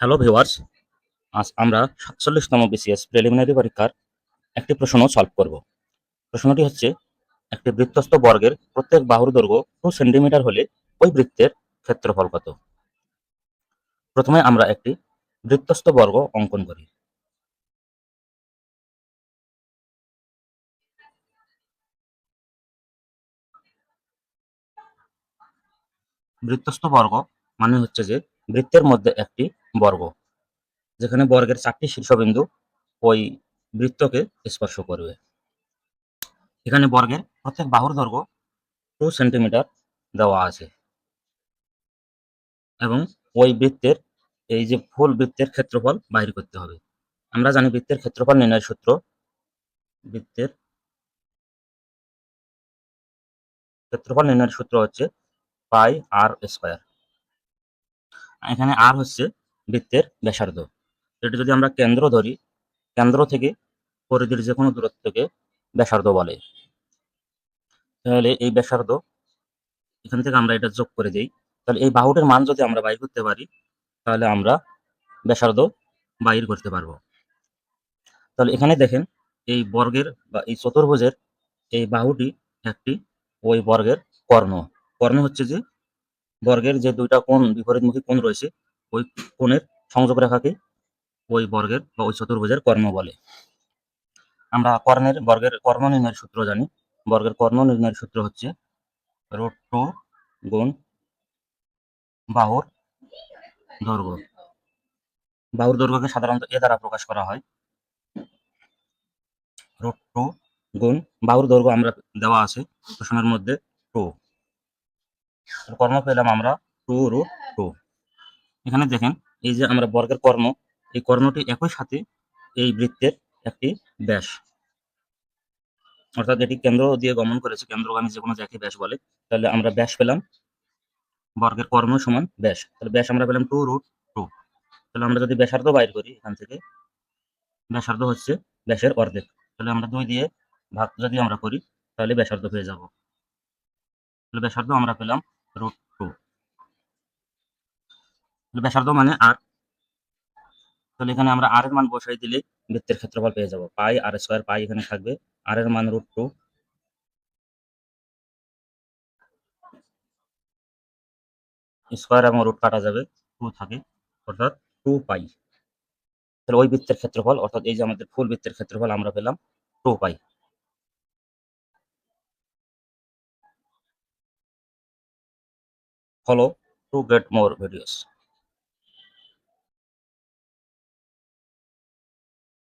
Hello viewers আজ আমরা সাতচল্লিশতম বিসিএস প্রিলিমিনারি পরীক্ষার একটি প্রশ্ন সলভ করব। প্রশ্নটি হচ্ছে, একটি বৃত্তস্থ বর্গের প্রত্যেক বাহুর দৈর্ঘ্য টু সেন্টিমিটার হলে ওই বৃত্তের ক্ষেত্রফল কত? প্রথমে আমরা একটি বৃত্তস্থ বর্গ অঙ্কন করি। বৃত্তস্থ বর্গ মানে হচ্ছে যে বৃত্তের মধ্যে একটি বর্গ, যেখানে বর্গের চারটি শীর্ষবিন্দু ওই বৃত্তকে স্পর্শ করবে। এখানে বর্গের প্রত্যেক বাহুর দৈর্ঘ্য টু সেন্টিমিটার দেওয়া আছে এবং ওই বৃত্তের, এই যে ফুল বৃত্তের ক্ষেত্রফল বাহির করতে হবে। আমরা জানি বৃত্তের ক্ষেত্রফল নির্ণয়ের সূত্র বৃত্তের ক্ষেত্রফল নির্ণয়ের সূত্র হচ্ছে পাই আর স্কোয়ার। এখানে আর হচ্ছে বৃত্তের ব্যাসার্ধ। এটি যদি আমরা কেন্দ্র ধরি, কেন্দ্র থেকে পরিধির যে কোনো দূরত্বকে ব্যাসার্ধ বলে। তাহলে এই ব্যাসার্ধ, এখান থেকে আমরা এটা যোগ করে দিই। তাহলে এই বাহুটির মান যদি আমরা বাইর করতে পারি, তাহলে আমরা ব্যাসার্ধ বাইর করতে পারব। তাহলে এখানে দেখেন, এই বর্গের বা এই চতুর্ভুজের এই বাহুটি একটি ওই বর্গের কর্ণ। কর্ণ হচ্ছে যে বর্গের যে দুইটা কোণ, বিপরীতমুখী কোণ রয়েছে ওই কোণের সংযোগ রেখাকে ওই বর্গের বা ওই চতুর্ভুজের কর্ম বলে। আমরা কর্ণের, বর্গের কর্ণ নির্ণয়ের সূত্র জানি। বর্গের কর্ণ নির্ণয়ের সূত্র হচ্ছে রুট টু গুণ বাহুর দৈর্ঘ্য। বাহুর দৈর্ঘ্যকে সাধারণত এ দ্বারা প্রকাশ করা হয়। রুট টু গুণ বাহুর দৈর্ঘ্য আমরা দেওয়া আছে প্রশ্নের মধ্যে টু। কর্ম পেলাম আমরা টু রুট টু। এখানে দেখেন, এই যে আমরা বর্গের কর্ণ এই কর্ণটি একই সাথে এই বৃত্তের একটি ব্যাস। অর্থাৎ এটি কেন্দ্র দিয়ে গমন করেছে, কেন্দ্রগামী যে কোনো যাকে ব্যাস বলে। তাহলে আমরা ব্যাস পেলাম বর্গের কর্ণ সমান ব্যাস। তাহলে ব্যাস আমরা পেলাম টু রুট টু। তাহলে আমরা যদি ব্যাসার্ধ বাইর করি, এখান থেকে ব্যাসার্ধ হচ্ছে ব্যাসের অর্ধেক। তাহলে আমরা দুই দিয়ে ভাগ যদি আমরা করি, তাহলে ব্যাসার্ধ পেয়ে যাব। তাহলে ব্যাসার্ধ আমরা পেলাম রুট টু। ব্যাসার্ধ মানে আর। তাহলে এখানে আমরা আর এর মান বসাই দিলে বৃত্তের ক্ষেত্রফল পেয়ে যাব। পাই আর স্কোয়ার পাই এখানে থাকবে। আর এর মান রুট টু স্কোয়ার এবং রুট কাটা যাবে টু থাকে, অর্থাৎ টু পাই তাহলে ওই বৃত্তের ক্ষেত্রফল, অর্থাৎ এই যে আমাদের ফুল বৃত্তের ক্ষেত্রফল আমরা পেলাম two pi follow to get more videos